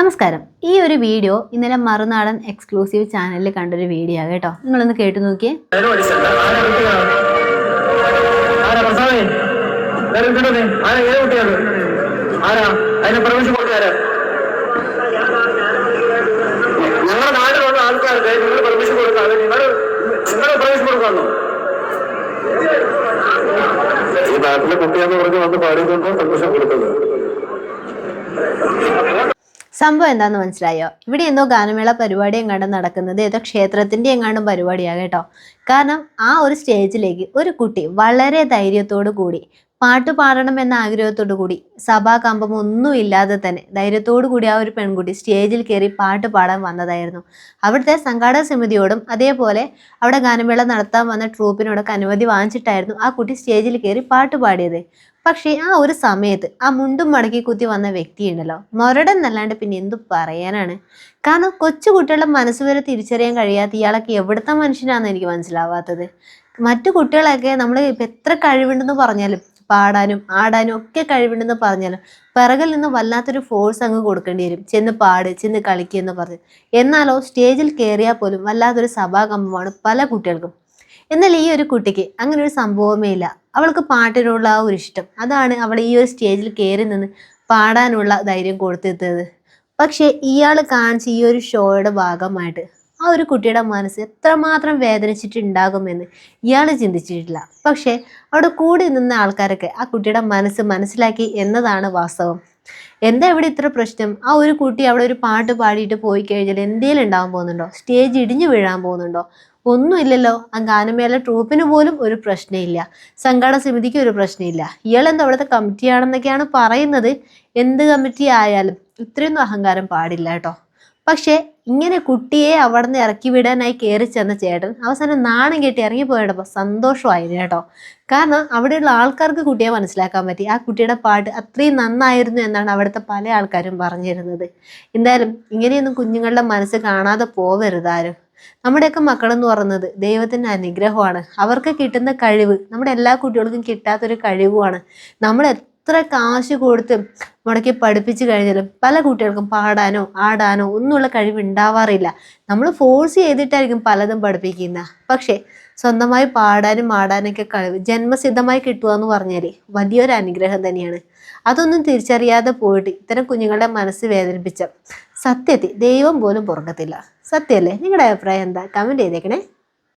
നമസ്കാരം. ഈ ഒരു വീഡിയോ ഇന്നലെ മറുനാടൻ എക്സ്ക്ലൂസീവ് ചാനലിൽ കണ്ടൊരു വീഡിയോ ആണ് കേട്ടോ. നിങ്ങളൊന്ന് കേട്ടു നോക്കിയേ? ഞങ്ങളുടെ നിങ്ങൾ പെർമിഷൻ നിങ്ങൾ ഈ നാട്ടിലെ കുട്ടിയാന്ന് പറഞ്ഞ് വന്ന് പാടിക്കൊണ്ട് പെർമിഷൻ കൊടുത്തത്. സംഭവം എന്താന്ന് മനസ്സിലായോ? ഇവിടെ എന്തോ ഗാനമേള പരിപാടി എങ്ങാണ്ടും നടക്കുന്നത് ഏതോ ക്ഷേത്രത്തിന്റെ എങ്ങാണ്ടും പരിപാടിയാണ് കേട്ടോ. കാരണം ആ ഒരു സ്റ്റേജിലേക്ക് ഒരു കുട്ടി വളരെ ധൈര്യത്തോടു കൂടി പാട്ട് പാടണം എന്ന ആഗ്രഹത്തോടു കൂടി സഭാ കമ്പം ഒന്നും ഇല്ലാതെ തന്നെ ധൈര്യത്തോടു കൂടി ആ ഒരു പെൺകുട്ടി സ്റ്റേജിൽ കയറി പാട്ട് പാടാൻ വന്നതായിരുന്നു. അവിടുത്തെ സംഘാടക സമിതിയോടും അതേപോലെ അവിടെ ഗാനമേള നടത്താൻ വന്ന ട്രൂപ്പിനോടൊക്കെ അനുമതി വാങ്ങിച്ചിട്ടായിരുന്നു ആ കുട്ടി സ്റ്റേജിൽ കയറി പാട്ട് പാടിയത്. പക്ഷേ ആ ഒരു സമയത്ത് ആ മുണ്ടും മടക്കി കുത്തി വന്ന വ്യക്തിയുണ്ടല്ലോ മൊരടൻ എന്നല്ലാണ്ട് പിന്നെ എന്തു പറയാനാണ്? കാരണം കൊച്ചു കുട്ടികളുടെ മനസ്സ് വരെ തിരിച്ചറിയാൻ കഴിയാത്ത ഇയാളൊക്കെ എവിടുത്തെ മനുഷ്യനാണെന്ന് എനിക്ക് മനസ്സിലാവാത്തത്. മറ്റു കുട്ടികളൊക്കെ നമ്മൾ ഇപ്പം എത്ര കഴിവുണ്ടെന്ന് പറഞ്ഞാലും പാടാനും ആടാനും ഒക്കെ കഴിവുണ്ടെന്ന് പറഞ്ഞാലും പിറകിൽ നിന്ന് വല്ലാത്തൊരു ഫോഴ്സ് അങ്ങ് കൊടുക്കേണ്ടി വരും. ചെന്ന് പാട് ചെന്ന് കളിക്കുക എന്ന് പറഞ്ഞ്. എന്നാലോ സ്റ്റേജിൽ കയറിയാൽ പോലും വല്ലാത്തൊരു സഭാകമ്പമാണ് പല കുട്ടികൾക്കും. എന്നാൽ ഈ ഒരു കുട്ടിക്ക് അങ്ങനെ ഒരു സംഭവമേ ഇല്ല. അവൾക്ക് പാട്ടിനോടുള്ള ആ ഒരു ഇഷ്ടം. അതാണ് അവൾ ഈ ഒരു സ്റ്റേജിൽ കയറി നിന്ന് പാടാനുള്ള ധൈര്യം കൊടുത്തെത്തിയത് പക്ഷേ ഇയാൾ കാണിച്ച ഈ ഒരു ഷോയുടെ ഭാഗമായിട്ട് ആ ഒരു കുട്ടിയുടെ മനസ്സ് എത്രമാത്രം വേദനിച്ചിട്ടുണ്ടാകുമെന്ന് ഇയാൾ ചിന്തിച്ചിട്ടില്ല. പക്ഷേ അവിടെ കൂടി നിന്ന ആൾക്കാരൊക്കെ ആ കുട്ടിയുടെ മനസ്സ് മനസ്സിലാക്കി എന്നതാണ് വാസ്തവം. എന്താ ഇവിടെ ഇത്ര പ്രശ്നം? ആ ഒരു കുട്ടി അവിടെ ഒരു പാട്ട് പാടിയിട്ട് പോയി കഴിഞ്ഞാൽ എന്തേലും ഉണ്ടാകാൻ പോകുന്നുണ്ടോ? സ്റ്റേജ് ഇടിഞ്ഞു വീഴാൻ പോകുന്നുണ്ടോ? ഒന്നുമില്ലല്ലോ. ആ ഗാനമേള ട്രൂപ്പിന് പോലും ഒരു പ്രശ്നമില്ല. സംഘാടക സമിതിക്ക് ഒരു പ്രശ്നമില്ല. ഇയാൾ എന്താ അവിടുത്തെ കമ്മിറ്റിയാണെന്നൊക്കെയാണ് പറയുന്നത്? എന്ത് കമ്മിറ്റി ആയാലും. ഇത്രയൊന്നും അഹങ്കാരം പാടില്ല കേട്ടോ. പക്ഷേ ഇങ്ങനെ കുട്ടിയെ അവിടെ നിന്ന് ഇറക്കി വിടാനായി കയറി ചെന്ന ചേട്ടൻ അവസാനം നാണം കെട്ടി ഇറങ്ങിപ്പോയപ്പോൾ സന്തോഷമായിരുന്നു കേട്ടോ. കാരണം അവിടെയുള്ള ആൾക്കാർക്ക് കുട്ടിയെ മനസ്സിലാക്കാൻ പറ്റി. ആ കുട്ടിയുടെ പാട്ട് അത്രയും നന്നായിരുന്നു എന്നാണ് അവിടുത്തെ പല ആൾക്കാരും പറഞ്ഞിരുന്നത്. എന്തായാലും ഇങ്ങനെയൊന്നും കുഞ്ഞുങ്ങളുടെ മനസ്സ് കാണാതെ പോവരുത് ആരും നമ്മുടെയൊക്കെ മക്കളെന്ന് പറയുന്നത് ദൈവത്തിന്റെ അനുഗ്രഹമാണ്. അവർക്ക് കിട്ടുന്ന കഴിവ് നമ്മുടെ എല്ലാ കുട്ടികൾക്കും കിട്ടാത്തൊരു കഴിവുമാണ്. നമ്മൾ എത്ര കാശ് കൊടുത്ത് മുടക്കി പഠിപ്പിച്ചു കഴിഞ്ഞാലും പല കുട്ടികൾക്കും പാടാനോ ആടാനോ ഒന്നുമുള്ള കഴിവ് ഉണ്ടാവാറില്ല. നമ്മൾ ഫോഴ്സ് ചെയ്തിട്ടായിരിക്കും പലതും പഠിപ്പിക്കുന്ന പക്ഷേ സ്വന്തമായി പാടാനും ആടാനൊക്കെ കഴിവ് ജന്മസിദ്ധമായി കിട്ടുക എന്ന് പറഞ്ഞാൽ വലിയൊരു അനുഗ്രഹം തന്നെയാണ്. അതൊന്നും തിരിച്ചറിയാതെ പോയിട്ട് ഇത്തരം കുഞ്ഞുങ്ങളുടെ മനസ്സ് വേദനിപ്പിച്ച സത്യത്തിൽ ദൈവം പോലും പുറക്കത്തില്ല. സത്യമല്ലേ നിങ്ങളുടെ അഭിപ്രായം എന്താ? കമന്റ് ചെയ്തേക്കണേ.